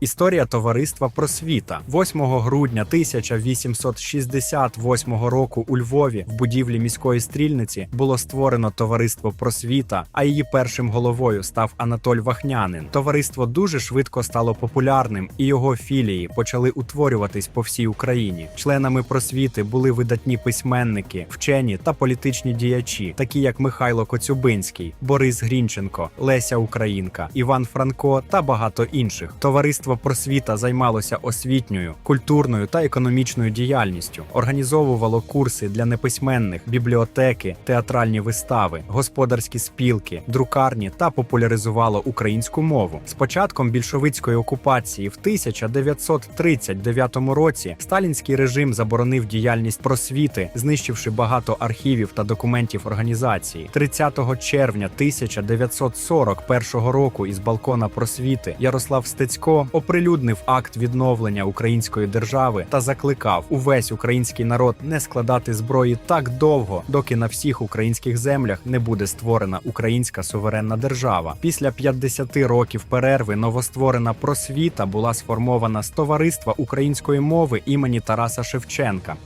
Історія товариства Просвіта 8 грудня 1868 року у Львові в будівлі міської стрільниці було створено товариство Просвіта, а її першим головою став Анатоль Вахнянин. Товариство дуже швидко стало популярним, і його філії почали утворюватись по всій Україні. Членами просвіти були видатні письменники, вчені та політичні діячі, такі як Михайло Коцюбинський, Борис Грінченко, Леся Українка, Іван Франко та багато інших. Товариство просвіта займалося освітньою, культурною та економічною діяльністю, організовувало курси для неписьменних, бібліотеки, театральні вистави, господарські спілки, друкарні та популяризувало українську мову. З початком більшовицької окупації в 1939 році сталінський режим заборонив діяльність просвіти, знищивши багато архівів та документів організації. 30 червня 1941 року із балкона просвіти Ярослав Стецько оприлюднив акт відновлення української держави та закликав увесь український народ не складати зброї так довго, доки на всіх українських землях не буде створена українська суверенна держава. Після 50 років перерви новостворена просвіта була сформована з товариства української мови імені Тараса Шевченка.